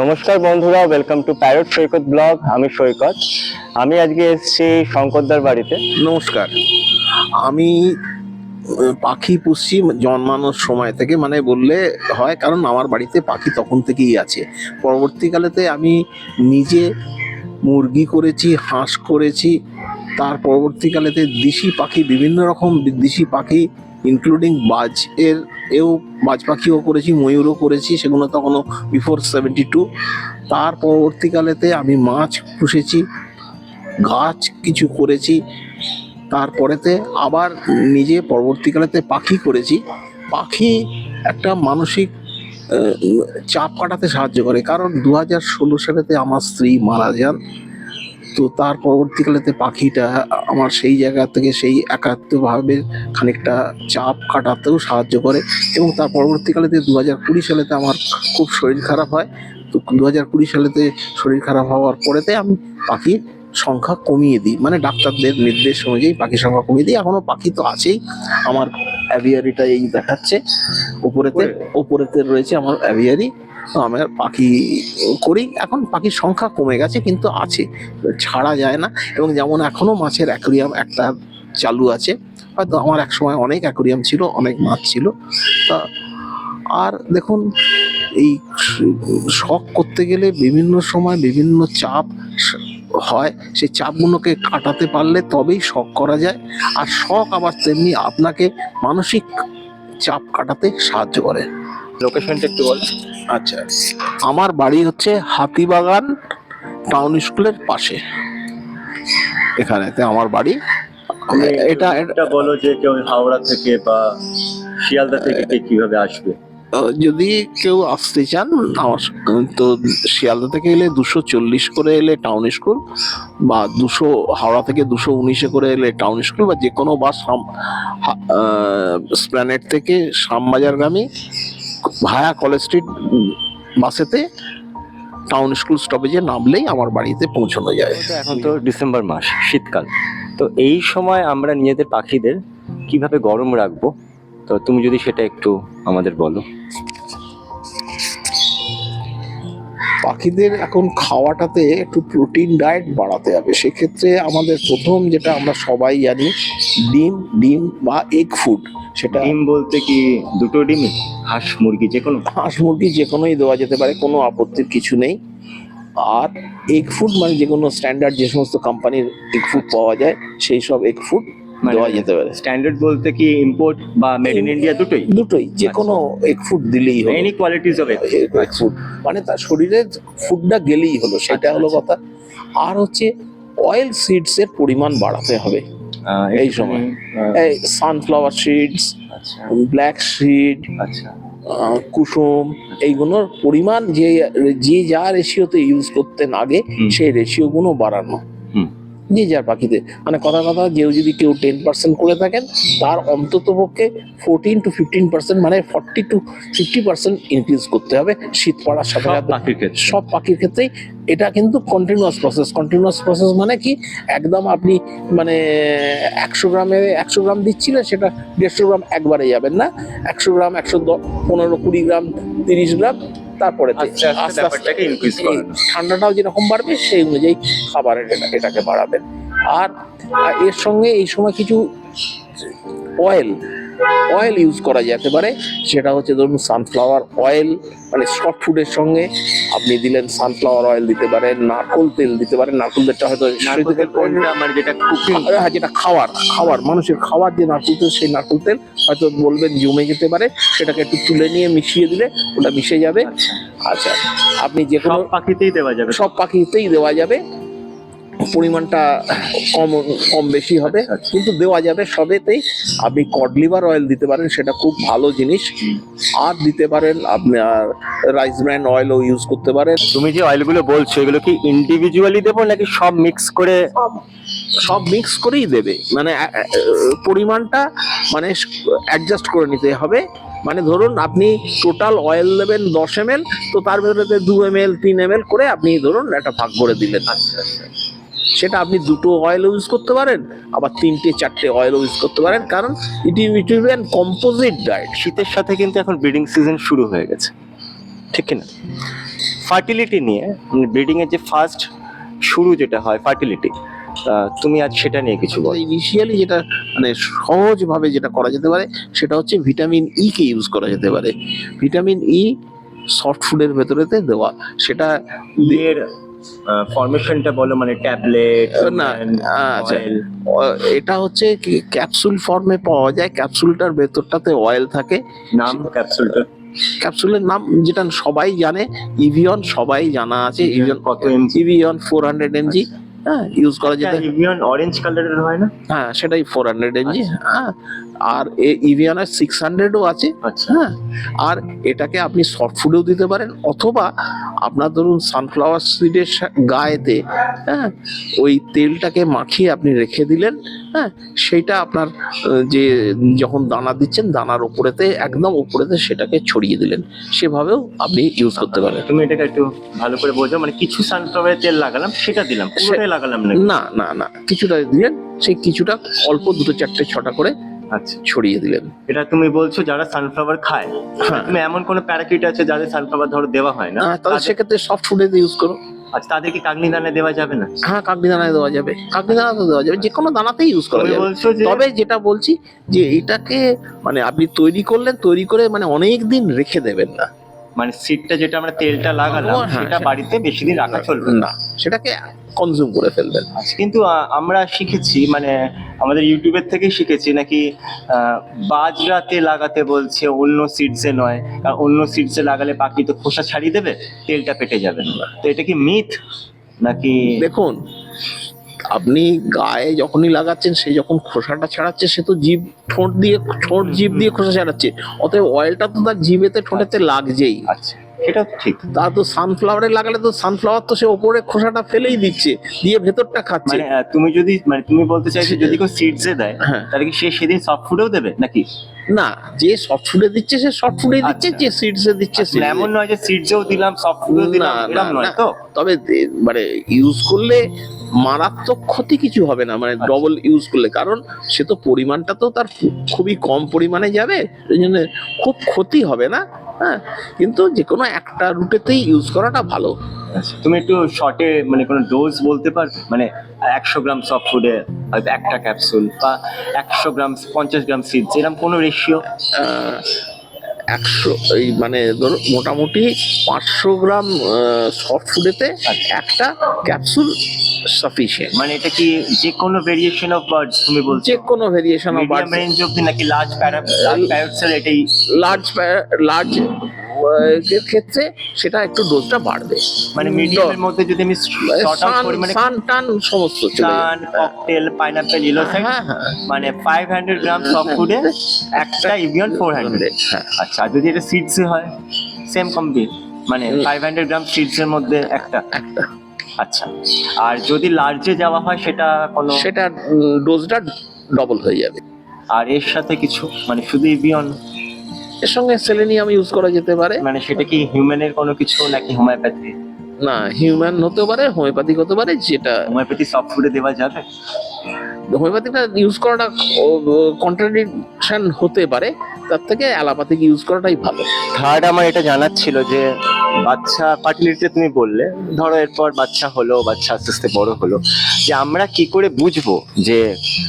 নমস্কার বন্ধুরা welcome to Parrot Saikat blog আমি সৈকত আমি আজকে এসেছি শঙ্করদার বাড়িতে। নমস্কার। আমি পাখি পুষছি জন্মানোর সময় থেকে মানে বললে হয়, কারণ আমার বাড়িতে পাখি তখন থেকেই আছে। পরবর্তীকালেতে আমি নিজে মুরগি করেছি, হাঁস করেছি, তার পরবর্তীকালেতে দেশি পাখি, বিভিন্ন রকম দেশি পাখি ইনক্লুডিং বাজ এর এও বাজ পাখিও করেছি, ময়ূরও করেছি, সেগুলো তখনও বিফোর সেভেন্টি টু তার পরবর্তীকালেতে আমি মাছ পুষেছি, গাছ কিছু করেছি তারপরেতে আবার নিজে পরবর্তীকালেতে পাখি করেছি। পাখি একটা মানসিক চাপ কাটাতে সাহায্য করে, কারণ দু হাজার ষোলো সালেতে আমার স্ত্রী মারা যান। তো তার পরবর্তীকালেতে পাখিটা আমার সেই জায়গা থেকে সেই একাত্মভাবে খানিকটা চাপ কাটাতেও সাহায্য করে এবং তার পরবর্তীকালেতে দু হাজার কুড়ি সালেতে আমার খুব শরীর খারাপ হয়। তো দু হাজার কুড়ি সালেতে শরীর খারাপ হওয়ার পরেতে আমি পাখির সংখ্যা কমিয়ে দিই। মানে ডাক্তারদের নির্দেশ অনুযায়ী পাখির সংখ্যা কমিয়ে দিই। এখনও পাখি তো আছেই। আমার অ্যাভিয়ারিটা এই দেখাচ্ছে। উপরেতে উপরেতে রয়েছে আমার অ্যাভিয়ারি। আমার পাখি করি। এখন পাখির সংখ্যা কমে গেছে, কিন্তু আছে। ছাড়া যায় না। এবং যেমন এখনও মাছের অ্যাকোরিয়াম একটা চালু আছে। হয়তো আমার এক সময় অনেক অ্যাকোরিয়াম ছিল, অনেক মাছ ছিল। তা আর দেখুন, এই শখ করতে গেলে বিভিন্ন সময় বিভিন্ন চাপ হয়। সেই চাপগুলোকে কাটাতে পারলে তবেই শখ করা যায়। আর শখ আবার তেমনি আপনাকে মানসিক চাপ কাটাতে সাহায্য করে। লোকেশনটা একটু বল। আচ্ছা। আমার বাড়ি হচ্ছে হাতিবাগান টাউন স্কুলের পাশে। এখানেতে আমার বাড়ি। এটা এটা বলো যে কেউ হাওড়া থেকে বা শিয়ালদা থেকে কে কীভাবে আসবে? যদি কেউ আসতে চান আমার তো শিয়ালদা থেকে এলে দুশো চল্লিশ করে এলে টাউন স্কুল বা দুশো হাওড়া থেকে দুশো উনিশে করে এলে টাউন স্কুল বা যে কোনো বাস স্প্ল্যানেট থেকে শ্যামবাজারগামী ভায়া কলেজ স্ট্রিট বাসেতে টাউন স্কুল স্টপেজে নামলেই আমার বাড়িতে পৌঁছানো যায়। এখন তো ডিসেম্বর মাস, শীতকাল। তো এই সময় আমরা নিজেদের পাখিদের কীভাবে গরম রাখব? তো তুমি যদি সেটা একটু আমাদের বলো। পাখিদের এখন খাওয়াটাতে একটু প্রোটিন ডায়েট বাড়াতে হবে। সেক্ষেত্রে আমাদের প্রথম যেটা আমরা সবাই জানি ডিম ডিম বা এগ ফুড সেটা ডিম বলতে কি দুটো ডিমই? হাঁস মুরগি যে কোনো? হাঁস মুরগি যে কোনোই দেওয়া যেতে পারে কোনো আপত্তির কিছু নেই। আর এগ ফুড মানে যে কোনো স্ট্যান্ডার্ড যে সমস্ত কোম্পানির এগ ফুড পাওয়া যায় সেই সব এগ ফুড দেওয়া যেতে পারে। স্ট্যান্ডার্ড বলতে কি ইম্পোর্ট বা মেড ইন ইন্ডিয়া দুটোই? দুটোই যে কোনো এগ ফুড দিলেই হলো any qualities of egg food মানে তার শরীরে ফুডটা গেলেই হলো সেটা আচ্ছা, হলো আচ্ছা। কথা। আর হচ্ছে অয়েল সিডস এর পরিমাণ বাড়াতে হবে। এই সময়। এই সানফ্লাওয়ার সিডস আচ্ছা। ব্ল্যাক সিড আচ্ছা। কুসুম এইগুলোর পরিমাণ যে যে যা রেশিওতে ইউজ করতেন আগে। সেই রেশিওগুলো বাড়ানো। যে যার পাখিতে মানে কথা কথা কেউ যদি কেউ টেন পার্সেন্ট করে থাকেন তার অন্তত পক্ষে ফোরটিন টু ফিফটিন পার্সেন্ট মানে forty to fifty percent increase করতে হবে শীত পড়ার সাথে সব সাথে। সব পাখির ক্ষেত্রেই এটা কিন্তু কন্টিনিউয়াস প্রসেস কন্টিনিউয়াস প্রসেস মানে কি? একদম আপনি মানে একশো গ্রামে একশো গ্রাম দিচ্ছিলেন সেটা দেড়শো গ্রাম একবারে যাবেন না। একশো গ্রাম একশো দশ পনেরো কুড়ি গ্রাম তিরিশ গ্রাম তারপরে আস্তে আস্তে। ঠান্ডাটাও যেরকম বাড়বে সেই অনুযায়ী খাবারের এটা- এটাকে বাড়াবেন আর এর সঙ্গে এই সময় কিছু অয়েল অয়েল ইউজ করা যেতে পারে। সেটা হচ্ছে ধরুন সানফ্লাওয়ার অয়েল মানে সফট ফুডের সঙ্গে আপনি দিলেন সানফ্লাওয়ার অয়েল দিতে পারেন নারকোল তেল দিতে পারেন। নারকোল তেলটা হয়তো হ্যাঁ যেটা খাওয়ার খাওয়ার মানুষের খাওয়ার যে নারকেল তেল সেই নারকেল তেল হয়তো বলবেন জমে যেতে পারে। সেটাকে একটু তুলে নিয়ে মিশিয়ে দিলে ওটা মিশে যাবে। আচ্ছা। আপনি যে কোনো পাখিতেই দেওয়া যাবে। সব পাখিতেই দেওয়া যাবে। পরিমাণটা কম কম বেশি হবে। আচ্ছা। কিন্তু দেওয়া যাবে সবেতেই। আপনি কড লিভার অয়েল দিতে পারেন সেটা খুব ভালো জিনিস। আর দিতে পারেন আপনার রাইস ব্র্যান্ড অয়েলও ইউজ করতে পারেন। তুমি যে অয়েলগুলো বলছো এগুলো কি ইন্ডিভিজুয়ালি দেবো নাকি সব মিক্স করে? সব। মিক্স করেই দেবে। মানে পরিমাণটা মানে অ্যাডজাস্ট করে নিতে হবে। মানে ধরুন আপনি টোটাল অয়েল দেবেন দশ এম তো তার ভেতরে দু এম এল তিন এম করে আপনি ধরুন একটা ভাগ করে দিলেন। সেটা আপনি দুটো অয়েল ইউজ করতে পারেন আবার তিনটে চারটে অয়েল ইউজ করতে পারেন কারণ it it will be composite diet শীতের সাথে কিন্তু এখন ব্রিডিং সিজন শুরু হয়ে গেছে। ঠিক কিনা? ফার্টিলিটি নিয়ে ব্রিডিং এর যে ফার্স্ট শুরু যেটা হয় ফার্টিলিটি তুমি আজ সেটা নিয়ে কিছু বল। ইনিশিয়ালি যেটা মানে সহজভাবে যেটা করা যেতে পারে সেটা হচ্ছে ভিটামিন ই কে ইউজ করা যেতে পারে। ভিটামিন ই সফট ফুডের ভেতরেতে দেওয়া সেটা ফরমেশনটা বলো মানে ট্যাবলেট না, আচ্ছা। এটা হচ্ছে ক্যাপসুল ফর্মে পাওয়া যায় ক্যাপসুলটার ভেতরটাতে অয়েল থাকে। নাম ক্যাপসুলটা ক্যাপসুলের নাম যেটা সবাই জানে ইভিয়ন সবাই জানা আছে ইভিয়ন কত MG Evion four hundred MG হ্যাঁ ইউজ করা যেতে ইভিয়ন অরেঞ্জ কালারের হয় না? হ্যাঁ সেটাই ফোর হান্ড্রেড এমজি হ্যাঁ। আর ইভিয়নের সিক্স হান্ড্রেডও আছে। আচ্ছা। হ্যাঁ? আর এটাকে আপনি সফট ফুডেও দিতে পারেন অথবা আপনার ধরুন সানফ্লাওয়ার সিডের গায়েতে হ্যাঁ? ওই তেলটাকে মাখিয়ে আপনি রেখে দিলেন হ্যাঁ? সেইটা আপনার যে যখন দানা দিচ্ছেন দানার উপরেতে একদম উপরেতে সেটাকে ছড়িয়ে দিলেন। সেভাবেও আপনি ইউজ করতে পারেন। তুমি এটাকে একটু ভালো করে বোঝো মানে কিছু সানফ্লাওয়ারের তেল লাগালাম সেটা দিলাম পুরোটাই লাগালাম না না না না কিছুটা দিলেন সেই কিছুটা অল্প দুটো চারটে ছটা করে আচ্ছা ছড়িয়ে দিলেন। এটা তুমি বলছো যারা সানফ্লাওয়ার খায়। হ্যাঁ। তুমি এমন কোনো প্যারাকিট আছে যাদের সানফ্লাওয়ার ধরো দেওয়া হয় না? আহ, তাহলে সেক্ষেত্রে সফট ফুডে ইউজ করো। আচ্ছা তাদেরকে কাগনি দানা দেওয়া যাবে না? হ্যাঁ কাগনি দানায় দেওয়া যাবে। কাগনি দানা তো দেওয়া যাবে। যে কোনো দানাতেই ইউজ করা যাবে। তবে যেটা বলছি যে এটাকে মানে আপনি তৈরি করলেন তৈরি করে মানে অনেক দিন রেখে দেবেন না। মানে সিটটা যেটা আমরা তেলটা লাগালাম হ্যাঁ, সেটা বাড়িতে বেশি দিন রাখা চলবে না। সেটাকে কনজিউম করে ফেলবেন। আচ্ছা, কিন্তু আমরা শিখেছি মানে আমাদের ইউটিউবের থেকেই শিখেছি নাকি বাজরাতে লাগাতে বলছে অন্য সিডসে নয়। কারণ অন্য সিডসে লাগালে পাখি তো খোসা ছাড়িয়ে দেবে তেলটা পেটে যাবে তো এটা কি মিথ নাকি দেখুন আপনি গায়ে যখনই লাগাচ্ছেন সে যখন খোসাটা ছাড়াচ্ছে সে তো জিভ ঠোঁট দিয়ে ঠোঁট জিভ দিয়ে খোসা ছাড়াচ্ছে। অতএব অয়েলটা তো তার জিভেতে ঠোঁটেতে লাগছেই। আচ্ছা সেটা ঠিক। তা তো সানফ্লাওয়ারে লাগালে তো সানফ্লাওয়ার তো সে ওপরে খোসাটা ফেলেই দিচ্ছে দিয়ে ভেতরটা খাচ্ছে। মানে তুমি যদি মানে তুমি বলতে চাইছো যদি কেউ সিডসে দেয় হ্যাঁ। তাহলে কি সে সেদিন সফট ফুডেও দেবে নাকি? না যে সফট ফুডে দিচ্ছে সে সফট ফুডে দিচ্ছে আচ্ছা। যে সিডসে দিচ্ছে আসলে এমন নয় যে সিডসেও দিলাম সফট ফুডেও দিলাম না, এরকম নয় তো? তবে মানে ইউজ করলে মারাত্মক ক্ষতি কিছু হবে না মানে আচ্ছা। ডবল ইউজ করলে। কারণ সে তো পরিমাণটা তো তার খুবই কম পরিমাণে যাবে এই জন্য খুব ক্ষতি হবে না হ্যাঁ? কিন্তু যে কোনো একটা রুটেতেই ইউজ করাটা ভালো। আচ্ছা, তুমি একটু শর্টে মানে কোনো ডোজ বলতে পারবে? মানে একশো গ্রাম সফট ফুডে হয়তো একটা ক্যাপসুল বা একশো গ্রাম পঞ্চাশ গ্রাম সিডস এরকম কোনো রেশিও একশো এই মানে ধরো মোটামুটি পাঁচশো গ্রাম সফট ফুডেতে আচ্ছা। একটা ক্যাপসুল সাফিসিয়েন্ট মানে এটা কি যে কোনো ভেরিয়েশন অফ বার্ডস তুমি বলছো? যে কোনো variation of medium range of নাকি লার্জ প্যারা লার্জ প্যারা এটাই লার্জ লার্জ ক্ষেত্রে সেটা একটু ডোজটা বাড়বে। মানে মিডিয়ামের মধ্যে যদি আমি শর্ট আউট করি মানে সান টান সমস্ত। সান ককটেল পাইনাপেল ইলো হ্যাঁ মানে ফাইভ হান্ড্রেড গ্রাম সফট ফুডে একটা ইভিয়ন হ্যাঁ। আচ্ছা আর যদি এটা সিডসে হয় সেম কমপ্লিট মানে হুম। ফাইভ হান্ড্রেড গ্রাম সিডসের মধ্যে একটা। একটা। আচ্ছা আর যদি লার্জে যাওয়া হয় সেটা কোনো সেটা ডোজটা ডবল হয়ে যাবে। আর এর সাথে কিছু মানে শুধু ইভিয়ন এর সঙ্গে সেলেনিয়াম ইউজ করা যেতে পারে। মানে সেটা কি হিউম্যানের কোনো কিছু নাকি হোমিওপ্যাথি না হিউম্যান হতে পারে হোমিওপ্যাথিক হতে পারে যেটা হোমিওপ্যাথি সফট ফুডে দেওয়া যাবে? হোমিওপ্যাথিটা ইউজ করাটা কন্ট্রাডিকশন হতে পারে তার থেকে অ্যালোপ্যাথিক ইউজ করাটাই ভালো। থার্ড আমার এটা জানার ছিল যে বাচ্চা ফার্টিলিটিতে তুমি বললে ধরো এরপর বাচ্চা হলো বাচ্চা আস্তে আস্তে বড় হলো যে আমরা কি করে বুঝব যে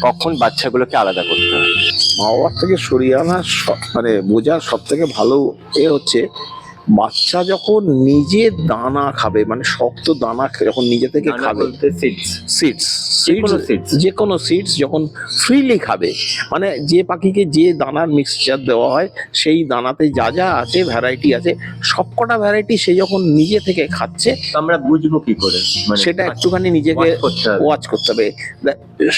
কখন বাচ্চাগুলোকে আলাদা করতে হবে মা বাবার থেকে সরিয়ে আনা মানে বোঝার সব থেকে ভালো এ হচ্ছে বাচ্চা যখন নিজে দানা খাবে মানে শক্ত দানা যখন নিজে থেকে খাবে সিডস যে কোনো সিডস যখন ফ্রিলি খাবে মানে যে পাখিকে যে দানার মিক্সচার দেওয়া হয় সেই দানাতে যা যা আছে ভ্যারাইটি আছে সবকটা ভ্যারাইটি সে যখন নিজে থেকে খাচ্ছে আমরা বুঝব কি করে? মানে সেটা একটুখানি নিজেকে ওয়াচ করতে হবে।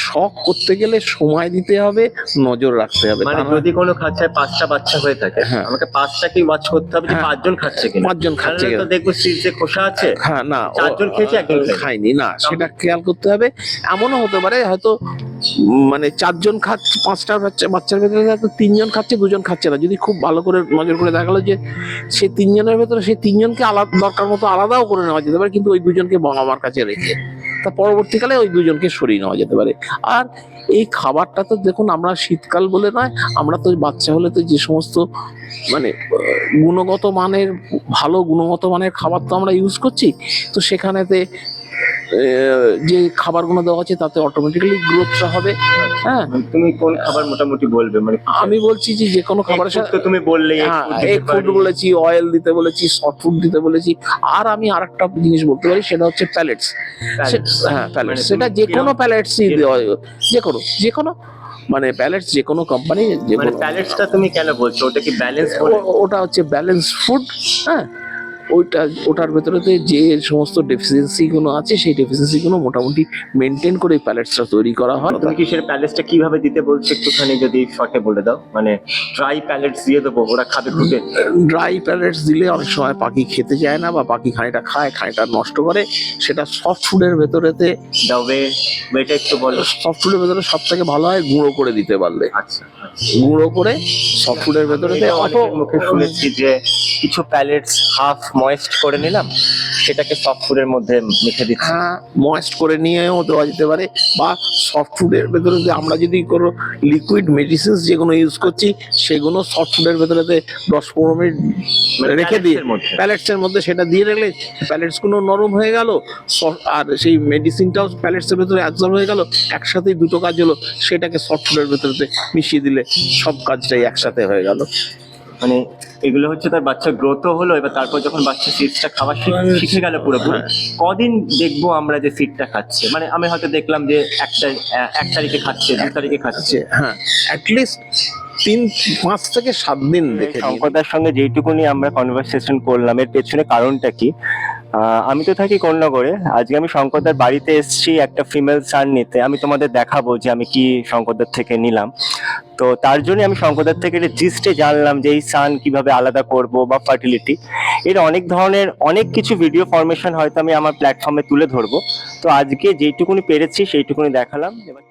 শখ করতে গেলে সময় দিতে হবে নজর রাখতে হবে। মানে যদি কোনো খাঁচায় পাঁচটা বাচ্চা হয়ে থাকে হ্যাঁ। আমাকে পাঁচটাকেই ওয়াচ করতে হবে যে হ্যাঁ। পাঁচজন খাচ্ছে কিনা পাঁচজন খাচ্ছে কিনা। দেখব সিটে খোসা আছে হ্যাঁ না চারজন খেয়েছে, একজন খায়নি। না সেটা খেয়াল করতে হবে এমনও হতে পারে হয়তো মানে চারজন খাচ্ছে পাঁচটা বাচ্চা বাচ্চার ভেতরে হয়তো তিনজন খাচ্ছে দুজন খাচ্ছে না যদি খুব ভালো করে নজর করে দেখা গেলো যে সে তিনজনের ভেতরে সেই তিনজনকে আলাদা দরকার মতো আলাদাও করে নেওয়া যেতে পারে কিন্তু ওই দুজনকে বাবা মার কাছে রেখে তা পরবর্তীকালে ওই দুজনকে সরিয়ে নেওয়া যেতে পারে আর এই খাবারটা তো দেখুন আমরা শীতকাল বলে নয়, আমরা তো বাচ্চা হলে তো যে সমস্ত মানে গুণগত মানের, ভালো গুণগত মানের খাবার তো আমরা ইউজ করছি। তো সেখানেতে যে খাবারগুলো দেওয়া আছে তাতে অটোমেটিক্যালি গ্রোথটা হবে। হ্যাঁ? মানে তুমি কোন খাবার মোটামুটি বলবে? মানে আমি বলছি যে যে কোনো খাবারের সাথে তুমি বললে হ্যাঁ এগ ফুড বলেছি অয়েল দিতে বলেছি সফট ফুড দিতে বলেছি। আর আমি আর একটা জিনিস বলতে পারি সেটা হচ্ছে প্যালেটস হ্যাঁ প্যালেটস মানে সেটা যে কোনো প্যালেটসই দেওয়া যে কোনো যে কোনো। মানে প্যালেটস যে কোনো কোম্পানি যে মানে কোনো প্যালেটসটা তুমি কেন বলছো? ওটা কি ব্যালেন্স ওটা হচ্ছে ব্যালেন্স ফুড হ্যাঁ? ওইটা ওটার ভেতরেতে যে সমস্ত ডেফিসিয়েন্সি গুলো আছে সেই ডেফিসিয়েন্সি গুলো মোটামুটি মেনটেন করে প্যালেটসটা তৈরি করা হয়। তুমি কি সেটা প্যালেটসটা কীভাবে দিতে বলছো একটুখানি যদি শর্টে বলে দাও? মানে ড্রাই প্যালেটস দিয়ে দেবো ওরা খাবে খুঁটে। ড্রাই প্যালেটস দিলে অনেক সময় পাখি খেতে চায় না বা পাখি খানিটা খায় খানিটা নষ্ট করে। সেটা সফট ফুডের ভেতরেতে দাও ওয়ে ওয়েটা একটু বলো। সফট ফুডের ভেতরে সব থেকে ভালো হয় গুঁড়ো করে দিতে পারলে। আচ্ছা গুঁড়ো করে সফট ফুডের ভেতরেতে এটা মুখে শুনেছি যে কিছু প্যালেটস হাফ ময়েস্ট করে নিলাম সেটাকে সফট ফুডের মধ্যে মেখে দিচ্ছি হ্যাঁ ময়েস্ট করে নিয়েও দেওয়া যেতে পারে বা সফট ফুডের ভেতরে যে আমরা যদি কোনো লিকুইড মেডিসিনস যেগুলো ইউজ করছি সেগুলো সফট ফুডের ভেতরেতে দশ পনেরো মিনিট মানে রেখে দিয়ে এর মধ্যে। সেটা দিয়ে রাখলে প্যালেটসগুলো নরম হয়ে গেল আর সেই মেডিসিনটাও প্যালেটসের ভেতরে অ্যাবজর্ব হয়ে গেল একসাথেই দুটো কাজ হলো সেটাকে সফট ফুডের ভেতরেতে মিশিয়ে দিলে সব কাজটাই একসাথে হয়ে গেল মানে এগুলো হচ্ছে তার বাচ্চা গ্রোথও হলো এবার তারপর যখন বাচ্চা সিডসটা খাওয়া শিখ- শিখে গেল পুরোপুরি কদিন দেখব আমরা যে সিডটা খাচ্ছে? মানে আমি হয়তো দেখলাম যে একটা এক তারিখে খাচ্ছে দু তারিখে খাচ্ছে। হ্যাঁ। অ্যাটলিস্ট তিন পাঁচ থেকে সাত দিন দেখে শঙ্করদার সঙ্গে যেইটুকুনি আমরা কনভারসেশন করলাম এর পেছনে কারণটা কি? আমি তো থাকি কোন্নগরে আজকে আমি শঙ্করদার বাড়িতে এসেছি একটা ফিমেল সান নিতে আমি তোমাদের দেখাবো যে আমি কি শঙ্করদার থেকে নিলাম। তো তার জন্য আমি শঙ্করদার থেকে এটা জিস্টে জানলাম যে এই সান কীভাবে আলাদা করব বা ফার্টিলিটি এর অনেক ধরনের অনেক কিছু ভিডিও ফরমেশন হয়তো আমি আমার প্ল্যাটফর্মে তুলে ধরবো। তো আজকে যেইটুকুনি পেরেছি সেইটুকুনি দেখালাম। এবার